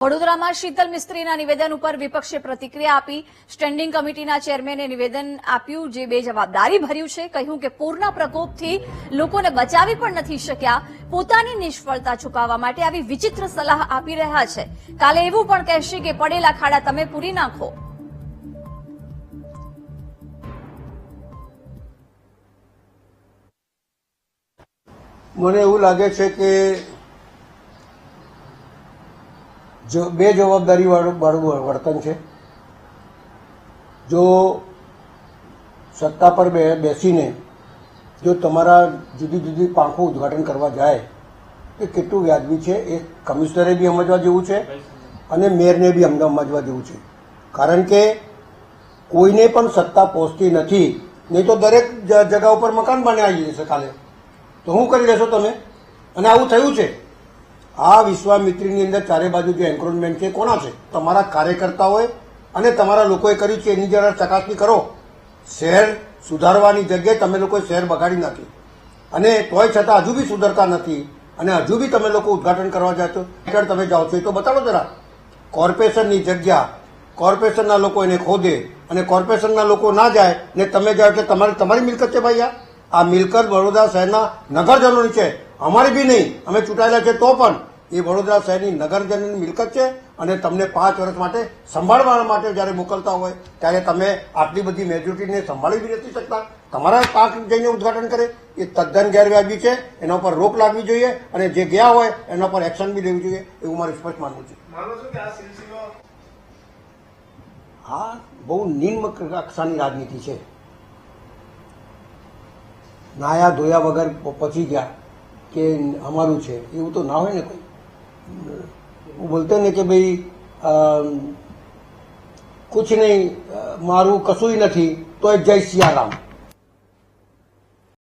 વડોદરામાં શીતલ મિસ્ત્રીના નિવેદન ઉપર વિપક્ષે પ્રતિક્રિયા આપી. સ્ટેન્ડિંગ કમિટીના ચેરમેને નિવેદન આપ્યું, જે બે જવાબદારી ભર્યું છે. કહ્યું કે પૂરના પ્રકોપથી લોકોને બચાવી પણ નથી શક્યા. પોતાની નિષ્ફળતા છુપાવવા માટે આવી વિચિત્ર સલાહ આપી રહ્યા છે. કાલે એવું પણ કહેશે કે પડેલા ખાડા તમે પૂરી નાખો. મને એવું લાગે છે કે બે જવાબદારી વાળું વાળું વર્તન છે. જો સત્તા પર બેસીને જો તમારા જુદી જુદી પાંખો ઉદ્ઘાટન કરવા જાય, એ કેટલું વ્યાજબી છે? એ કમિશનરે બી સમજવા જેવું છે અને મેયરને બી સમજવા જેવું છે. કારણ કે કોઈને પણ સત્તા પહોંચતી નથી. નહીં તો દરેક જગા ઉપર મકાન બનાવી જશે કાલે. તો શું કરી લેશો તમે? અને આવું થયું છે? આ વિશ્વામિત્રીની અંદર ચારે બાજુ જે એન્ક્રોચમેન્ટ છે, કોના છે? તમારા કાર્યકર્તાઓએ અને તમારા લોકોએ કર્યું છે, એની જરા ચકાસણી કરો. શહેર સુધારવાની જગ્યાએ તમે લોકોએ શહેર બગાડી નાખી. અને તોય છતાં હજુ બી સુધરતા નથી અને હજુ બી તમે લોકો ઉદ્ઘાટન કરવા જાઓ આગળ તમે જાઓ છો, એ તો બતાડો જરા. કોર્પોરેશનની જગ્યા, કોર્પોરેશનના લોકો એને ખોદે અને કોર્પોરેશનના લોકો ના જાય ને તમે જાઓ એટલે તમારી તમારી મિલકત છે ભાઈ આ? મિલકત વડોદરા શહેરના નગરજનોની છે. અમારી બી નહીં. અમે ચૂંટાયેલા છે તો પણ. એ વડોદરા શહેરની નગરજનની મિલકત છે અને તમને પાંચ વર્ષ માટે સંભાળવા માટે જ્યારે મોકલતા હોય ત્યારે તમે આટલી બધી મેજોરિટીને સંભાળી બી નથી શકતા. તમારા પાક જઈને ઉદઘાટન કરે એ તદ્દન ગેરવાજબી છે. એના ઉપર રોક લાગવી જોઈએ અને જે ગયા હોય એના પર એક્શન બી લેવી જોઈએ એવું મારે સ્પષ્ટ માનવું છે. હા આ બહુ નિમ્ન કક્ષાની રાજનીતિ છે. નાયા ધોયા વગર પછી ગયા કે અમારું છે એવું તો ના હોય ને કોઈ? હું બોલતે ને કે ભાઈ कुछ અ, મારું કશું નથી તો જય સિયારામ